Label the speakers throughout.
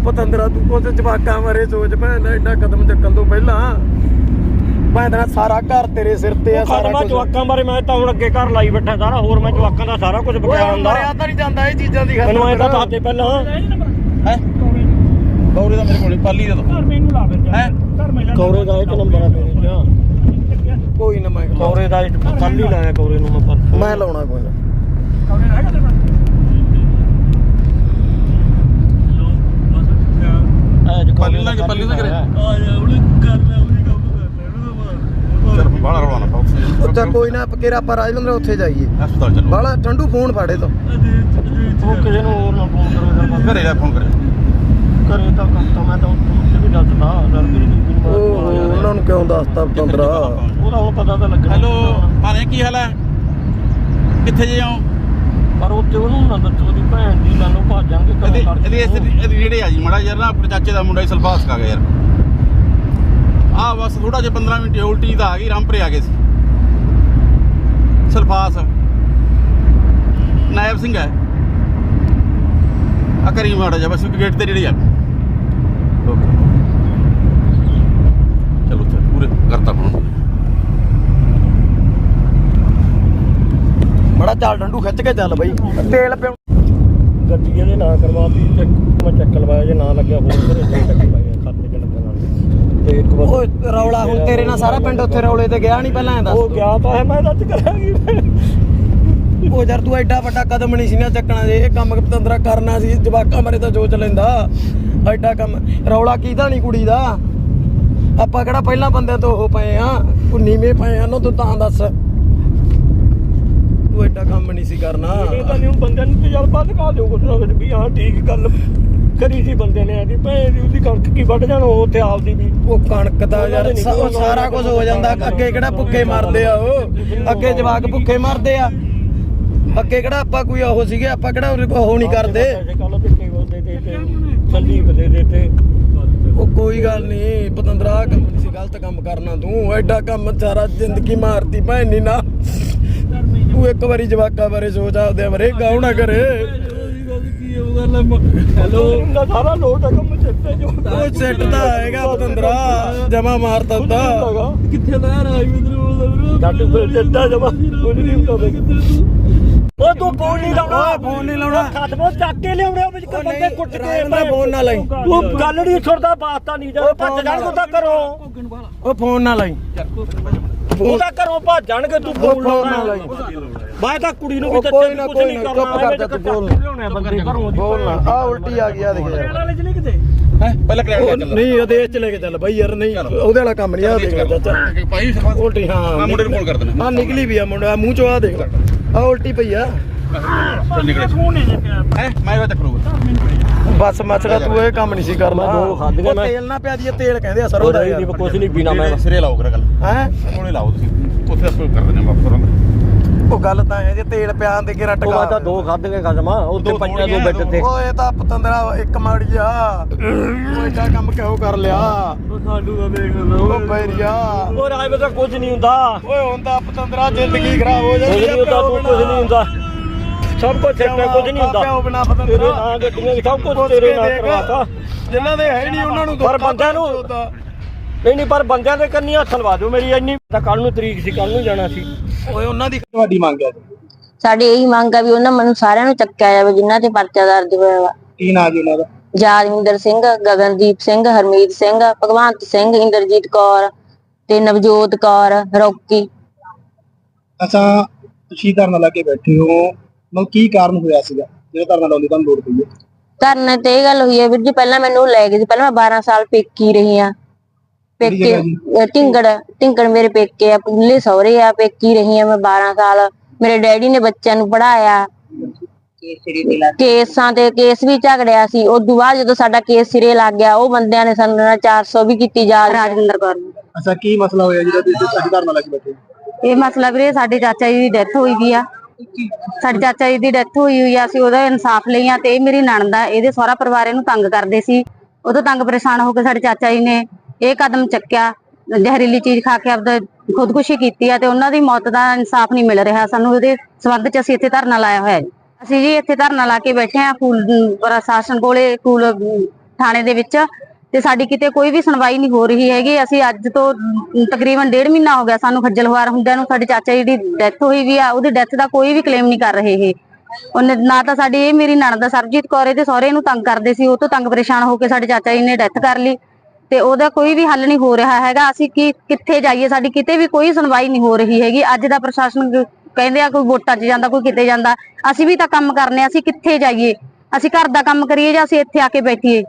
Speaker 1: ਪਤੰਦਰਾ ਤੂੰ ਕੁਝ ਜਵਾਕਾਂ ਬਾਰੇ ਸੋਚ ਭੈਣ ਐਡਾ ਕਦਮ ਚੱਕਣ ਤੋਂ ਪਹਿਲਾਂ ਭੈਣ ਦਾ ਸਾਰਾ ਘਰ ਤੇਰੇ ਸਿਰ ਤੇ ਆ ਸਾਰਾ
Speaker 2: ਮੈਂ
Speaker 1: ਕੁਝ
Speaker 2: ਜਵਾਕਾਂ ਬਾਰੇ ਮੈਂ ਤਾਂ ਹੁਣ ਅੱਗੇ ਘਰ ਲਾਈ ਬੈਠਾ ਸਾਰਾ ਹੋਰ ਮੈਂ ਜਵਾਕਾਂ ਦਾ ਸਾਰਾ ਕੁਝ ਬਕਿਆ ਹੁੰਦਾ
Speaker 1: ਮਰਿਆ ਤਾਂ ਨਹੀਂ ਜਾਂਦਾ ਇਹ ਚੀਜ਼ਾਂ ਦੀ
Speaker 2: ਮੈਨੂੰ ਐ ਤਾਂ
Speaker 1: ਖਾਤਰ।
Speaker 2: ਦੱਸ ਦੇ ਪਹਿਲਾਂ।
Speaker 3: ਹੈ? ਗੌਰੀ ਦਾ ਮੇਰੇ ਕੋਲ ਪਾਲੀ ਦਾ ਦੋ।
Speaker 4: ਘਰ ਮੈਨੂੰ ਲਾ ਫਿਰ
Speaker 3: ਹੈ?
Speaker 2: ਕੌਰੇ ਦਾ ਇੱਕ ਨੰਬਰ ਆ ਮੇਰੇ
Speaker 1: ਕੋਈ ਨਾ ਮੈਂ
Speaker 2: ਕੌਰੇ ਦਾ ਹੀ ਲਾਇਆ ਕੌਰੇ ਨੂੰ ਮੈਂ ਪਰ
Speaker 1: ਮੈਂ ਲਾਉਣਾ ਕੋਈ ਨਾ
Speaker 4: ਗਿਆ ਤੇਰੇ
Speaker 2: ਐਜ
Speaker 3: ਪਾਲੀ ਲਾ ਕੇ ਪਾਲੀ ਦਾ ਕਰੇ
Speaker 4: ਆ ਜਾ ਉਹਨੇ ਕਰਨਾ ਉਹਨੇ ਕੰਮ ਕਰਨਾ
Speaker 3: ਚਲ ਬਾਹਲਾ ਰੌਲਾ ਨਾ ਪਾਓ।
Speaker 1: ਉੱਥੇ ਕੋਈ ਨਾ ਕਿਹੜਾ ਆਪਾਂ ਰਾਜਵਿੰਦਰ ਉੱਥੇ ਜਾਈਏ।
Speaker 3: ਹਸਪਤਾਲ ਚਲੋ।
Speaker 1: ਬਾਲਾ ਠੰਡੂ ਫੋਨ ਫਾੜੇ ਤੋਂ।
Speaker 2: ਉਹ ਕਿਸੇ ਨੂੰ ਹੋਰ ਨਾ ਫੋਨ ਕਰੋ
Speaker 3: ਘਰੇ ਜਾ ਫੋਨ ਕਰੇ
Speaker 2: ਕਰੇ ਤਾਂ ਕਰਤਾ ਮੈਂ ਤਾਂ ਉੱਥੇ ਵੀ ਦੱਸਦਾ ਵੀ ਨਹੀਂ
Speaker 1: ਉਹ ਉਹਨਾਂ ਨੂੰ ਕਿਉਂ ਦੱਸਤਾ ਪਤੰਦਰਾ
Speaker 2: ਉਹਦਾ ਹੁਣ ਪਤਾ ਤਾਂ ਲੱਗਣਾ
Speaker 3: ਹੈਲੋ ਭਾਣੇ ਕੀ ਹਾਲ ਹੈ? ਕਿੱਥੇ ਜੇ ਆਉ
Speaker 2: ਪਰ ਉੱਤੇ ਉਹਨੂੰ ਨਾ ਦੱਸੋ ਉਹਦੀ ਭੈਣ ਦੀ ਮੈਨੂੰ ਭਾਜਾਂਗੇ
Speaker 3: ਇਹਦੇ ਇਸ- ਇਹਦੇ ਨੇੜੇ ਆ ਜੀ ਮੜਾ ਯਾਰ ਨਾ ਆਪਣੇ ਚਾਚੇ ਦਾ ਮੁੰਡਾ ਹੀ ਸਲਫਾਸ ਕਾ ਗਿਆ ਯਾਰ। ਆ ਬਸ ਥੋੜਾ ਜਿਹਾ 15 ਮਿੰਟ ਉਲਟੀ ਦਾ ਆ ਗਈ ਰਾਮਪਰੇ ਆ ਗਏ ਸੀ। ਸਲਫਾਸ। ਨਾਇਬ ਸਿੰਘ ਹੈ। ਆ ਕਰੀ ਮਾੜਾ ਜਿਹਾ ਬਸ ਗੇਟ ਤੇ ਨੇੜੇ ਆ। ਚਲੋ ਪੂਰੇ ਕਰਤਾ ਹੁਣ।
Speaker 1: ਬੜਾ ਚੱਲ ਠੰਡੂ ਖਿੱਚ ਕੇ ਚੱਲ ਬਈ। ਤੇਲ ਪਿਉ
Speaker 2: ਗੱਡੀ ਇਹਦੇ ਨਾਂ ਕਰਵਾਤੀ ਚੈੱਕ ਮੈਂ ਚੈੱਕ ਲਵਾਇਆ ਜੇ ਨਾ ਲੱਗਿਆ ਹੋਰ ਘਰੇ ਦੇ ਚੈੱਕ ਲਵਾਇਆ ਖਾਤੇ ਚ ਲੱਗਣ ਨਾਲ ਤੇ ਇੱਕ ਵਾਰ
Speaker 1: ਓਏ ਰੌਲਾ ਹੁਣ ਤੇਰੇ ਨਾਲ ਸਾਰਾ ਪਿੰਡ ਉੱਥੇ ਰੌਲੇ ਤੇ ਗਿਆ ਨਹੀਂ ਪਹਿਲਾਂ ਐਂ
Speaker 2: ਉਹ
Speaker 1: ਦੱਸ
Speaker 2: ਗਿਆ ਤਾਂ ਹੈ ਮੈਂ ਦੱਸ ਕਰਾਂਗੀ।
Speaker 1: ਉਹ ਯਾਰ ਤੂੰ ਐਡਾ ਵੱਡਾ ਕਦਮ ਨਹੀਂ ਸੀ ਨਾ ਚੱਕਣਾ ਜੇ ਇਹ ਕੰਮ ਪਤੰਦਰਾ ਕਰਨਾ ਸੀ ਜਵਾਕਾਂ ਬਾਰੇ ਤਾਂ ਸੋਚ ਲੈਂਦਾ। ਐਡਾ ਕੰਮ ਰੌਲਾ ਕੀਦਾ ਨਹੀਂ ਕੁੜੀ ਦਾ? ਆਪਾਂ ਕਿਹੜਾ ਪਹਿਲਾਂ ਬੰਦਿਆਂ ਤੋਂ ਉਹ ਪਏ ਆ ਉਹ ਨੀਵੇਂ ਪਏ ਆ ਨਾ ਤੂੰ ਤਾਂ ਦੱਸ। ਤੂੰ ਐਡਾ ਕੰਮ ਨਹੀਂ ਸੀ ਕਰਨਾ।
Speaker 2: ਇਹ ਤਾਂ ਨਹੀਂ ਬੰਦੇ ਨੂੰ ਤਜਰਬਾ ਦਿਖਾ ਦਿਓ ਕੁਛ ਨਾ ਕੁਛ ਵੀ ਹਾਂ ਠੀਕ ਗੱਲ ਕਰੀ ਸੀ ਬੰਦੇ ਨੇ ਆਦੀ ਭੈਣ ਦੀ ਉਹਦੀ ਕਣਕ ਕੀ ਵੱਢ ਜਾਣ ਉਹ ਤੇ ਆਪਦੀ ਵੀ।
Speaker 1: ਉਹ ਕਣਕ ਦਾ ਯਾਰ ਸਾ- ਉਹ ਸਾਰਾ ਕੁਝ ਹੋ ਜਾਂਦਾ ਅੱਗੇ ਕਿਹੜਾ ਭੁੱਖੇ ਮਰਦੇ ਆ ਉਹ? ਅੱਗੇ ਜਵਾਕ ਭੁੱਖੇ ਮਰਦੇ ਆ। ਅੱਗੇ ਕਿਹੜਾ ਆਪਾਂ ਕੋਈ ਉਹ ਸੀਗੇ ਆਪਾਂ ਕਿਹੜਾ ਉਹ ਨਹੀਂ ਕਰਦੇ?
Speaker 2: ਕੱਲ ਤੇ ਕੇਵਲ ਦੇ ਦੇ ਤੇ ਸੰਦੀਪ ਦੇ ਦੇ ਤੇ।
Speaker 1: ਉਹ ਕੋਈ ਗੱਲ ਨਹੀਂ ਪਤੰਦਰਾ ਕੰਮ ਨਹੀਂ ਸੀ ਗਲਤ ਕੰਮ ਕਰਨਾ ਤੂੰ। ਐਡਾ ਕੰਮ ਸਾਰਾ ਜ਼ਿੰਦਗੀ ਮਾਰਤੀ ਭੈਣ ਨੀ ਨਾ। ਤੂੰ ਇੱਕ ਵਾਰੀ ਜਵਾਕਾਂ ਬਾਰੇ ਸੋਚ ਆਪਦੇ ਬਾਰੇ ਗਾਉ ਨਾ ਕਰੇ।
Speaker 2: ਹੈਲੋ। ਦਾ ਸਾਰਾ ਲੋਟ ਹੈ ਕੰਮ ਚੱਤੇ ਜੋ।
Speaker 1: ਉਹ ਸੈੱਟ ਦਾ ਆਏਗਾ ਪਤੰਦਰਾ ਜਮਾ ਮਾਰਤਾ ਤਾ।
Speaker 4: ਕਿੱਥੇ ਲੈ ਰਾਜਵਿੰਦਰ ਬੋਲਦਾ ਵੀਰੋ?
Speaker 2: ਡਾਟੂ ਫਿਰ ਚੱਟਾ ਜਮਾ। ਕੋਈ ਨਹੀਂ ਪਤਾ ਉਹ ਤੂੰ ਫੋਨ ਨਹੀਂ ਲਾਉਣਾ।
Speaker 1: ਓਏ ਫੋਨ ਨਹੀਂ ਲਾਉਣਾ।
Speaker 2: ਖਤਮੋ ਚੱਕ ਕੇ ਲਿਆਉਣਾ ਵਿੱਚ
Speaker 1: ਉਹ
Speaker 2: ਬੰਦੇ
Speaker 1: ਨਹੀਂ,
Speaker 2: ਕੁੱਟ ਕੇ
Speaker 1: ਰਾਜਵਿੰਦਰ ਫੋਨ ਨਾ ਲਾਈ।
Speaker 2: ਤੂੰ ਗੱਲ ਨਹੀਂ ਸੁਣਦਾ ਬਾਤਾਂ ਨਹੀਂ ਜਾ
Speaker 1: ਉਹ
Speaker 2: ਭੱਜ
Speaker 1: ਫੋਨ
Speaker 2: ਜਾਣ
Speaker 1: ਨਾ
Speaker 2: ਕੋ ਕਰੋ।
Speaker 1: ਉਹ ਫੋਨ ਨਾ ਲਾਈ।
Speaker 2: ਤੂੰ ਤਾਂ ਘਰੋਂ ਭੱਜ ਜਾਣਗੇ ਤੂੰ
Speaker 1: ਉਹ
Speaker 2: ਫੋਨ
Speaker 1: ਫੋਨ ਨਾ
Speaker 2: ਲਾਉਣਾ।
Speaker 1: ਲਾਈ
Speaker 2: ਮੈਂ ਤਾਂ ਕੁੜੀ ਨੂੰ ਵੀ
Speaker 1: ਉਹ
Speaker 2: ਦੱਸਿਆ
Speaker 1: ਕੋਈ
Speaker 2: ਵੀ
Speaker 1: ਨਾ,
Speaker 2: ਕੁਝ
Speaker 1: ਕੋਈ
Speaker 2: ਨਹੀਂ
Speaker 1: ਨਾ,
Speaker 2: ਕਰਨਾ
Speaker 1: ਚੁੱਪ ਕਰ ਜਾ, ਤੂੰ ਬੋਲ।
Speaker 2: ਲਿਆਉਣੇ ਬੰਦੇ ਘਰੋਂ ਦੀ।
Speaker 1: ਬੋਲ ਨਾ। ਆ ਉਲਟੀ ਆ ਗਈ ਆ ਦੇਖ। ਯਾਰ
Speaker 4: ਵਾਲੇ ਚ ਨਹੀਂ ਕਿਤੇ?
Speaker 3: ਹੈ? ਪਹਿਲਾਂ ਕਲਿਆਣ
Speaker 1: ਉਹ
Speaker 3: ਚੱਲ।
Speaker 1: ਨਹੀਂ ਉਹਦੇ ਚ ਲੈ ਕੇ ਚੱਲ ਬਾਈ ਯਾਰ ਨਹੀਂ ਉਹਦੇ ਵਾਲਾ ਕੰਮ ਨਹੀਂ ਆ ਦੇਖ ਚਾਚਾ।
Speaker 3: ਭਾਈ ਸਲਫਾਸ
Speaker 1: ਉਲਟੀ ਹਾਂ
Speaker 3: ਮੈਂ ਮੁੰਡੇ ਨੂੰ ਫੋਨ ਕਰ ਦਿੰਦਾ।
Speaker 1: ਆ ਨਿਕਲੀ ਵੀ ਆ ਮੁੰਡਾ ਮੂੰਹ ਚੋਂ ਆ ਦੇਖ ਆ ਉਲਟੀ ਪਈ ਆ।
Speaker 3: ਚੱਲ ਨਿਕਲੇ
Speaker 4: ਫੋਨ ਨਹੀਂ ਜੇ ਪਿਆ
Speaker 3: ਹੈ ਮੈਂ ਇਹਦਾ ਚੱਕਰੂਗਾ
Speaker 1: ਬਸ ਮਸਲਾ ਤੂੰ ਇਹ ਕੰਮ ਨਹੀਂ ਸੀ ਕਰਨਾ।
Speaker 2: ਮੈਂ ਦੋ ਖਾਧੀਆਂ
Speaker 1: ਉਹ
Speaker 2: ਮੈਂ।
Speaker 1: ਤੇਲ ਨਾ ਪਿਆ ਦੀ ਤੇਲ ਕਹਿੰਦੇ ਆ ਸਰੋਂ ਦਾ
Speaker 2: ਹੀ ਕੁਝ ਨਹੀਂ ਪੀਣਾ ਮੈਂ।
Speaker 3: ਸਿਰੇ ਲਾਓ ਕਰ ਗੱਲ।
Speaker 1: ਹੈ?
Speaker 3: ਕੋਲੇ ਲਾਓ ਤੁਸੀਂ। ਉੱਥੇ ਆਪਾਂ ਕਰ ਦਿੰਦੇ ਹਾਂ ਵਾਪਸ
Speaker 1: ਉਹ ਗੱਲ ਤਾਂ ਹੈ ਜੇ ਤੇਲ ਪਿਆ ਤੇ ਕਿਰਾ
Speaker 2: ਉਹ ਮੈਂ ਤਾਂ
Speaker 1: ਟਕਾ
Speaker 2: ਦੋ ਖਾਧੀਆਂ ਖਸਮਾ ਉੱਥੇ
Speaker 3: ਦੋ
Speaker 2: ਪੰਜਾਂ ਦੋ ਬੈੱਡ ਤੇ।
Speaker 1: ਓਏ ਤਾਂ ਪਤੰਦਰਾ ਇੱਕ ਮਾੜੀ ਆ। ਉਹ ਏਡਾ ਕੰਮ ਕਿਹੋ ਕਰ ਲਿਆ?
Speaker 4: ਸਾਡੂ ਦਾ ਦੇਖ
Speaker 1: ਉਹ ਬੈਰੀਆ।
Speaker 2: ਉਹ ਰਾਜ ਵਿੱਚ ਤਾਂ ਕੁਝ ਨਹੀਂ ਹੁੰਦਾ।
Speaker 1: ਓਏ ਹੁੰਦਾ ਪਤੰਦਰਾ ਜ਼ਿੰਦਗੀ ਖਰਾਬ ਹੋ
Speaker 2: ਕੁਝ
Speaker 1: ਜਾਂਦੀ
Speaker 2: ਨਹੀਂ ਹੁੰਦਾ ਤੂੰ ਕੁਝ ਨਹੀਂ ਹੁੰਦਾ। ਸਭ ਕੁਝ ਛੱਡਿਆ ਕੁਝ ਨਹੀਂ ਹੁੰਦਾ। ਤੇਰੇ ਨਾਂ ਗੱਡੀਆਂ ਦੀ ਸਭ ਕੁਝ ਤੇਰੇ ਨਾਂ। ਕਰਵਾਤਾ।
Speaker 1: ਜਿਨ੍ਹਾਂ ਦੇ ਹੈ ਨਹੀਂ ਉਹਨਾਂ ਨੂੰ
Speaker 2: ਪਰ ਬੰਦਿਆਂ ਨੂੰ-। ਨਹੀਂ ਨਹੀਂ ਪਰ ਬੰਦਿਆਂ ਦੇ ਕੰਨੀ ਹੱਥ ਲਵਾ ਦਿਓ ਮੇਰੀ ਇੰਨੀ ਤਾਂ ਕੱਲ ਨੂੰ ਤਰੀਕ ਸੀ ਕੱਲ ਨੂੰ ਜਾਣਾ ਸੀ।
Speaker 1: ਓਏ ਉਹਨਾਂ ਦੀ ਤੁਹਾਡੀ ਮੰਗ ਹੈ।
Speaker 5: ਸਾਡੀ ਇਹੀ ਮੰਗ ਆ ਵੀ ਉਹਨਾਂ ਮੈਨੂੰ ਸਾਰਿਆਂ ਨੂੰ ਚੱਕਿਆ ਜਾਵੇ ਜਿਨ੍ਹਾਂ ਤੇ ਪਰਚਾ ਦਰਜ ਹੋਇਆ ਵਾ।
Speaker 1: ਕੀ ਨਾਂ ਜੀ ਉਹਨਾਂ ਦਾ?
Speaker 5: ਯਾਦਵਿੰਦਰ ਸਿੰਘ ਗਗਨਦੀਪ ਸਿੰਘ ਹਰਮੀਤ ਸਿੰਘ ਭਗਵੰਤ ਸਿੰਘ ਇੰਦਰਜੀਤ ਕੌਰ ਤੇ ਨਵਜੋਤ ਕੌਰ ਰੌਕੀ।
Speaker 6: ਅੱਛਾ ਤੁਸੀਂ ਧਰਨਾ ਲਾ ਕੇ ਬੈਠੇ ਹੋ। ਮਤਲਬ ਕੀ ਕਾਰਨ ਹੋਇਆ ਸੀਗਾ? ਜਿਹੜਾ ਧਰਨਾ ਲਾਉਂਦੇ ਤੁਹਾਨੂੰ ਲੋੜ ਪਈ ਹੈ।
Speaker 5: ਧਰਨੇ ਤੇ ਇਹ ਗੱਲ ਹੋਈ ਹੈ ਵੀਰ ਜੀ ਪਹਿਲਾਂ ਮੈਨੂੰ ਲੈ ਗਏ ਸੀ। ਪਹਿਲਾਂ ਮੈਂ 12 ਸਾਲ ਪੇਕੀ ਰਹੀ ਆ ਪੇਕੇ? ਅਹ ਢਿੰਗੜ ਢਿੰਗੜ ਮੇਰੇ ਪੇਕੇ ਆ ਪੁੱਲੇ ਸਹੁਰੇ ਆ ਪੇਕੀ ਰਹੀ ਆ ਮੈਂ 12 ਸਾਲ। ਮੇਰੇ ਡੈਡੀ ਨੇ ਬੱਚਿਆਂ ਨੂੰ ਪੜਾਇਆ ਕੇਸਾਂ ਤੇ ਕੇਸ ਵੀ ਝਗੜਿਆ ਸੀ। ਉਸ ਤੋਂ ਬਾਅਦ ਜਦੋਂ ਸਾਡਾ ਕੇਸ ਸਿਰੇ ਲੱਗ ਗਿਆ ਉਹ ਬੰਦਿਆਂ ਨੇ ਸਾਨੂੰ ਨਾਲ 400 ਵੀ ਕੀਤੀ ਜਾ ਰਾਜਿੰਦਰ ਕੌਰ ਨੂੰ
Speaker 6: ਅੱਛਾ ਕੀ ਮਸਲਾ ਹੋਇਆ ਜਿਹੜਾ ਤੁਸੀਂ ਧਰਨਾ ਲਾ ਕੇ ਬੈਠੇ ਹੋ?
Speaker 5: ਇਹ ਮਸਲਾ ਵੀਰੇ ਸਾਡੇ ਚਾਚਾ ਜੀ ਦੀ ਡੈਥ ਹੋਈ ਗਈ ਆ। ਸਾਡੇ ਚਾਚਾ ਜੀ ਦੀ ਡੈਥ ਹੋਈ ਹੋਈ ਆ, ਅਸੀਂ ਉਹਦਾ ਇਨਸਾਫ ਲਈ ਤੇ ਇਹ ਮੇਰੀ ਨਣਦ ਆ, ਇਹਦੇ ਸਹੁਰਾ ਪਰਿਵਾਰ ਇਹਨੂੰ ਤੰਗ ਕਰਦੇ ਸੀ। ਉਹ ਤੋਂ ਤੰਗ ਪਰੇਸ਼ਾਨ ਹੋ ਕੇ ਸਾਡੇ ਚਾਚਾ ਜੀ ਨੇ ਇਹ ਕਦਮ ਚੱਕਿਆ, ਜ਼ਹਿਰੀਲੀ ਚੀਜ਼ ਖਾ ਕੇ ਆਪਦਾ ਖੁਦਕੁਸ਼ੀ ਕੀਤੀ ਆ ਤੇ ਉਹਨਾਂ ਦੀ ਮੌਤ ਦਾ ਇਨਸਾਫ ਨਹੀਂ ਮਿਲ ਰਿਹਾ ਸਾਨੂੰ, ਉਹਦੇ ਸਬੰਧ ਚ ਅਸੀਂ ਇੱਥੇ ਧਰਨਾ ਲਾਇਆ ਹੋਇਆ ਜੀ। ਅਸੀਂ ਜੀ ਇੱਥੇ ਧਰਨਾ ਲਾ ਕੇ ਬੈਠੇ ਆ, ਫੂਲ ਪ੍ਰਸ਼ਾਸਨ ਕੋਲੇ, ਫੂਲ ਥਾਣੇ ਦੇ ਵਿੱਚ। ਤੇ ਸਾਡੀ ਕਿਤੇ ਕੋਈ ਵੀ ਸੁਣਵਾਈ ਨਹੀਂ ਹੋ ਰਹੀ ਹੈਗੀ। ਅਸੀਂ ਅੱਜ ਤੋਂ ਤਕਰੀਬਨ ਡੇਢ ਮਹੀਨਾ ਹੋ ਗਿਆ ਸਾਨੂੰ ਖੱਜਲ ਹੁੰਦਿਆਂ ਨੂੰ, ਸਾਡੇ ਚਾਚਾ ਜੀ ਦੀ ਡੈਥ ਹੋਈ ਵੀ ਆ, ਉਹਦੀ ਡੈਥ ਦਾ ਕੋਈ ਵੀ ਕਲੇਮ ਨਹੀਂ ਕਰ ਰਹੇ ਇਹ। ਉਹਨੇ ਨਾ ਤਾਂ ਸਾਡੀ ਇਹ ਮੇਰੀ ਨਣਦ ਸਰਬਜੀਤ ਕੌਰ, ਇਹਦੇ ਸਹੁਰੇ ਨੂੰ ਤੰਗ ਕਰਦੇ ਸੀ, ਉਹ ਤੋਂ ਤੰਗ ਪਰੇਸ਼ਾਨ ਹੋ ਕੇ ਸਾਡੇ ਚਾਚਾ ਜੀ ਨੇ ਡੈਥ ਕਰ ਲਈ। ਤੇ ਉਹਦਾ ਕੋਈ ਵੀ ਹੱਲ ਨਹੀਂ ਹੋ ਰਿਹਾ ਹੈਗਾ। ਅਸੀਂ ਕੀ, ਕਿੱਥੇ ਜਾਈਏ? ਸਾਡੀ ਕਿਤੇ ਵੀ ਕੋਈ ਸੁਣਵਾਈ ਨਹੀਂ ਹੋ ਰਹੀ ਹੈਗੀ। ਅੱਜ ਦਾ ਪ੍ਰਸ਼ਾਸਨ ਕਹਿੰਦੇ ਆ ਕੋਈ ਵੋਟਾਂ 'ਚ ਜਾਂਦਾ, ਕੋਈ ਕਿਤੇ ਜਾਂਦਾ। ਅਸੀਂ ਵੀ ਤਾਂ ਕੰਮ ਕਰਨੇ ਅਸੀਂ ਕਿੱਥੇ ਜਾਈਏ? ਅਸੀਂ ਘਰ ਦਾ ਕੰਮ ਕਰੀਏ ਜਾਂ ਅਸੀਂ ਇੱਥੇ ਆ ਕੇ ਬੈਠੀਏ?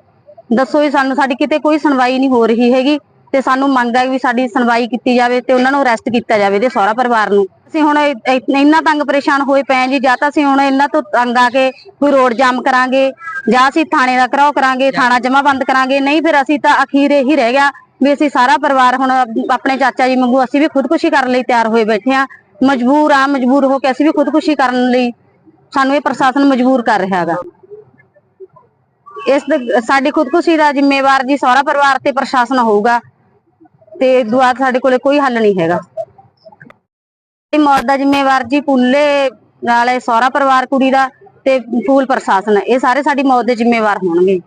Speaker 5: ਦੱਸੋ ਜੀ, ਸਾਨੂੰ ਸਾਡੀ ਕਿਤੇ ਕੋਈ ਸੁਣਵਾਈ ਨਹੀਂ ਹੋ ਰਹੀ ਹੈਗੀ ਤੇ ਸਾਨੂੰ ਮੰਗ ਹੈ ਵੀ ਸਾਡੀ ਸੁਣਵਾਈ ਕੀਤੀ ਜਾਵੇ ਤੇ ਉਹਨਾਂ ਨੂੰ ਅਰੈਸਟ ਕੀਤਾ ਜਾਵੇ ਦੇ ਸਹੁਰਾ ਪਰਿਵਾਰ ਨੂੰ। ਅਸੀਂ ਹੁਣ ਇ- ਇੰਨਾ ਤੰਗ ਪਰੇਸ਼ਾਨ ਹੋਏ ਪਏ ਜੀ, ਜਾਂ ਤਾਂ ਅਸੀਂ ਹੁਣ ਇਹਨਾਂ ਤੋਂ ਤੰਗ ਆ ਕੇ ਕੋਈ ਰੋਡ ਜਾਮ ਕਰਾਂਗੇ, ਜਾਂ ਅਸੀਂ ਥਾਣੇ ਦਾ ਘਰਾਓ ਕਰਾਂਗੇ, ਥਾਣਾ ਜਮਾ ਬੰਦ ਕਰਾਂਗੇ, ਨਹੀਂ ਫਿਰ ਅਸੀਂ ਤਾਂ ਅਖੀਰ ਇਹੀ ਰਹਿ ਗਿਆ ਵੀ ਅਸੀਂ ਸਾਰਾ ਪਰਿਵਾਰ ਹੁਣ ਆਪਣੇ ਚਾਚਾ ਜੀ ਵਾਂਗੂ ਅਸੀਂ ਵੀ ਖੁਦਕੁਸ਼ੀ ਕਰਨ ਲਈ ਤਿਆਰ ਹੋਏ ਬੈਠੇ ਆ ਮਜਬੂਰ ਆ, ਮਜਬੂਰ ਹੋ ਕੇ ਅਸੀਂ ਵੀ ਖੁਦਕੁਸ਼ੀ ਕਰਨ ਲਈ ਸਾਨੂੰ ਇਹ ਪ੍ਰਸ਼ਾਸਨ ਮਜਬੂਰ ਕਰ ਰਿਹਾ ਹੈਗਾ। ਇਸ ਸਾਡੀ ਖੁਦਕੁਸ਼ੀ ਦਾ ਜ਼ਿੰਮੇਵਾਰ ਜੀ ਸਹੁਰਾ ਪਰਿਵਾਰ ਤੇ ਪ੍ਰਸ਼ਾਸਨ ਹੋਊਗਾ ਤੇ ਦੁਆ ਸਾਡੇ ਕੋਲੇ ਕੋਈ ਹੱਲ ਨਹੀਂ ਹੈਗਾ। ਇਹ ਮੌਤ ਦਾ ਜ਼ਿੰਮੇਵਾਰ ਜੀ ਪੁੱਲੇ ਨਾਲੇ ਸਹੁਰਾ ਪਰਿਵਾਰ ਕੁੜੀ ਦਾ ਤੇ ਫੂਲ ਪ੍ਰਸ਼ਾਸਨ ਇਹ ਸਾਰੇ ਸਾਡੀ ਮੌਤ ਦੇ ਜ਼ਿੰਮੇਵਾਰ ਹੋਣਗੇ।